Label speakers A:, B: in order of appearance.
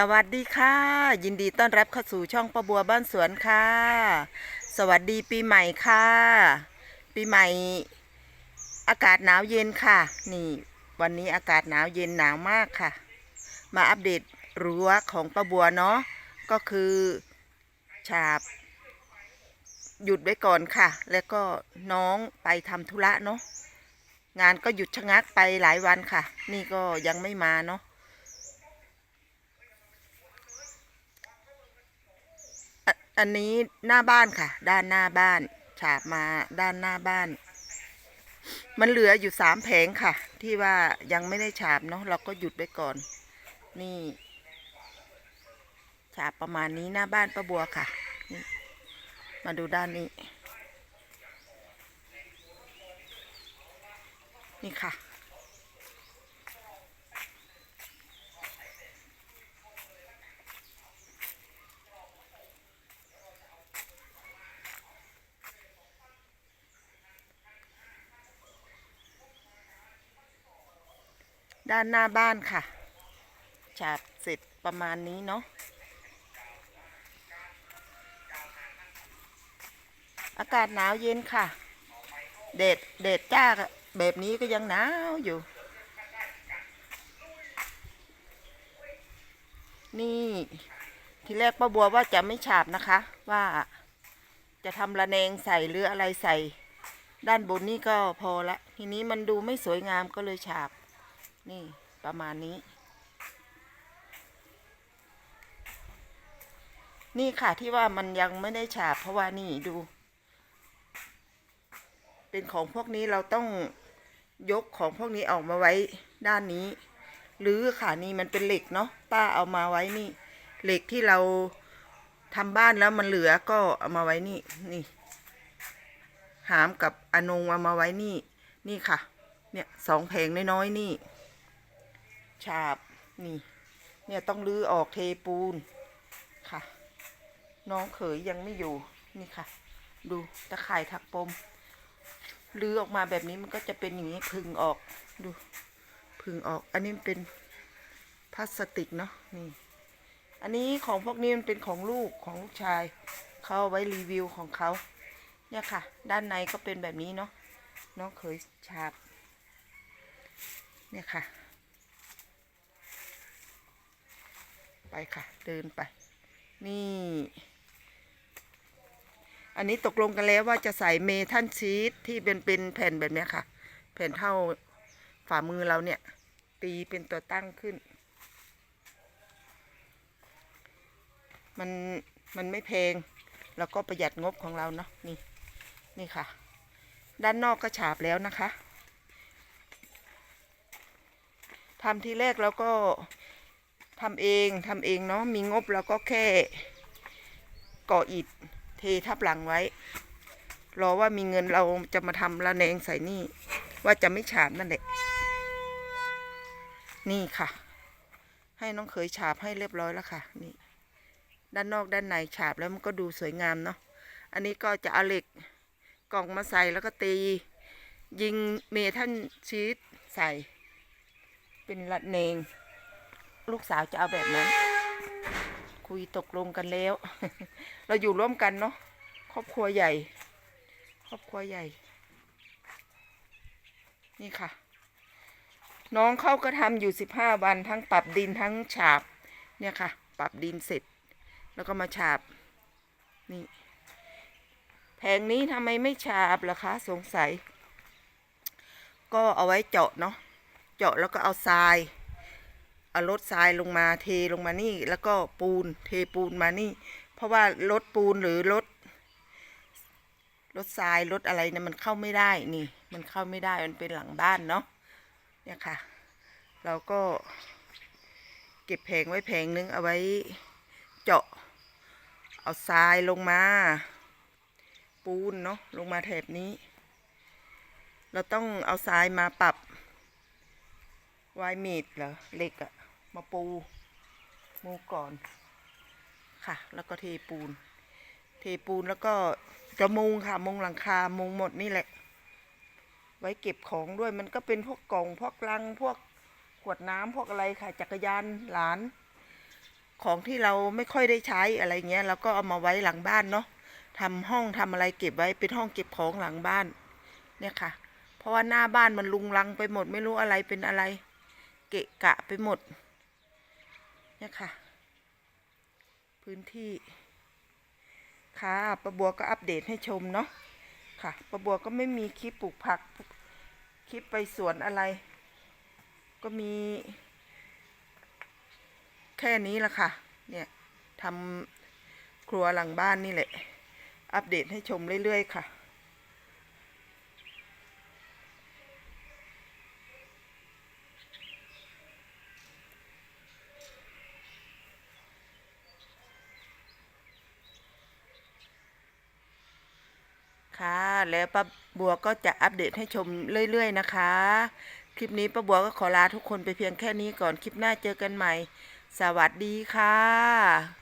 A: สวัสดีค่ะ ยินดีต้อนรับเข้าสู่ช่องประบัวบ้านสวนค่ะ สวัสดีปีใหม่ค่ะ ปีใหม่ อากาศหนาวเย็นค่ะ นี่ วันนี้อากาศหนาวเย็นหนาวมากค่ะ มาอัปเดตรั้วของประบัวเนาะก็คือฉาบ หยุดไว้ก่อนค่ะ แล้วก็น้องไปทำธุระเนาะงานก็หยุดชะงักไปหลายวันค่ะ นี่ก็ยังไม่มาเนาะ อันนี้หน้าบ้านค่ะ ด้านหน้าบ้าน ฉาบมาด้านหน้าบ้าน มันเหลืออยู่สามแผงค่ะ ที่ว่ายังไม่ได้ฉาบเนาะเราก็หยุดไว้ก่อน นี่ ฉาบประมาณนี้หน้าบ้านป้าบัวค่ะ มาดูด้านนี้ นี่ค่ะ ด้านหน้าบ้านค่ะ ฉาบเสร็จประมาณนี้เนาะ อากาศหนาวเย็นค่ะ เด็ดเด็ดจ้าแบบนี้ก็ยังหนาวอยู่ นี่ทีแรกป้าบัวว่าจะไม่ฉาบนะคะ ว่าจะทำระแนงใส่หรืออะไรใส่ ด้านบนนี่ก็พอละ ทีนี้มันดูไม่สวยงามก็เลยฉาบ นี่ประมาณนี้ นี่ค่ะที่ว่ามันยังไม่ได้ฉาบเพราะว่านี่ดู เป็นของพวกนี้เราต้องยกของพวกนี้ออกมาไว้ด้านนี้หรือค่ะนี่มันเป็นเหล็กเนาะป้าเอามาไว้นี่ เหล็กที่เราทำบ้านแล้วมันเหลือก็เอามาไว้นี่นี่ หามกับอนงเอามาไว้นี่ นี่ค่ะ เนี่ยสองแผงน้อยๆนี่ ฉาบนี่ เนี่ยต้องรื้อออกเทปูนค่ะ น้องเขยยังไม่อยู่นี่ค่ะ ดูตะข่ายถักปมรื้อออกมาแบบนี้มันก็จะเป็นอย่างนี้พึงออกดูพึงออก อันนี้เป็นพลาสติกเนาะนี่ อันนี้ของพวกนี้มันเป็นของลูกของลูกชายเขาเอาไว้รีวิวของเขาเนี่ยค่ะ ด้านในก็เป็นแบบนี้เนาะน้องเขยฉาบ เนี่ยค่ะ ไป ค่ะ เดินไป นี่ อันนี้ตกลงกันแล้วว่าจะใส่เมทัลชีสที่เป็นเป็นแผ่นแบบนี้ค่ะ แผ่นเท่าฝ่ามือเราเนี่ย ตีเป็นตัวตั้งขึ้น มันมันไม่แพง แล้วก็ประหยัดงบของเราเนาะนี่นี่ค่ะ ด้านนอกก็ฉาบแล้วนะคะทำทีแรกเราก็ ทำเองทำเองเนาะมีงบเราก็แค่ก่ออิฐเททับหลังไว้ รอว่ามีเงินเราจะมาทำระแนงใส่นี่ ว่าจะไม่ฉาบนั่นแหละ นี่ค่ะ ให้น้องเขยฉาบให้เรียบร้อยแล้วค่ะ นี่ ด้านนอกด้านในฉาบแล้วมันก็ดูสวยงามเนาะอันนี้ก็จะเอาเหล็กกล่องมาใส่แล้วก็ตี ยิงเมทัลชีสใส่ เป็นระเนง ลูกสาวจะเอาแบบนั้น คุยตกลงกันแล้ว เราอยู่ร่วมกันเนาะครอบครัวใหญ่ ครอบครัวใหญ่ นี่ค่ะ น้องเขาก็ทำอยู่สิบห้าวันทั้งปรับดินทั้งฉาบ เนี่ยค่ะ ปรับดินเสร็จ แล้วก็มาฉาบ นี่แผงนี้ทำไมไม่ฉาบล่ะคะสงสัย ก็เอาไว้เจาะเนาะเจาะแล้วก็เอาทราย เอารถทรายลงมาเทลงมานี่ แล้วก็ปูนเทปูนมานี่ เพราะว่ารถปูนหรือรถรถทรายรถอะไรเนี่ยมันเข้าไม่ได้นี่ มันเข้าไม่ได้มันเป็นหลังบ้านเนาะเนี่ยค่ะ เราก็เก็บแผงไว้แผงนึงเอาไว้เจาะ เอาทรายลงมา ปูนเนาะลงมาแถบนี้ เราต้องเอาทรายมาปรับวายมีดเหรอเหล็กอะ มาปูมูก่อนค่ะ แล้วก็เทปูน เทปูนแล้วก็จะมุงค่ะ มุงหลังคา มุงหมดนี่แหละ ไว้เก็บของด้วย มันก็เป็นพวกกล่อง พวกลัง พวกขวดน้ำพวกอะไรค่ะ จักรยานหลาน ของที่เราไม่ค่อยได้ใช้อะไรเงี้ยเราก็เอามาไว้หลังบ้านเนาะทำห้องทำอะไรเก็บไว้เป็นห้องเก็บของหลังบ้าน เนี่ยค่ะ เพราะว่าหน้าบ้านมันลุงลังไปหมดไม่รู้อะไรเป็นอะไร เกะกะไปหมด เนี่ยค่ะ พื้นที่ ค่ะประบัวก็อัปเดตให้ชมเนาะค่ะประบัวก็ไม่มีคลิปปลูกผัก คลิปไปสวนอะไร ก็มี แค่นี้ละค่ะ เนี่ยทำครัวหลังบ้านนี่แหละ อัปเดตให้ชมเรื่อยๆค่ะ ค่ะ แล้วป้าบัวก็จะอัปเดตให้ชมเรื่อยๆนะคะ คลิปนี้ป้าบัวก็ขอลาทุกคนไปเพียงแค่นี้ก่อนคลิปหน้าเจอกันใหม่ สวัสดีค่ะ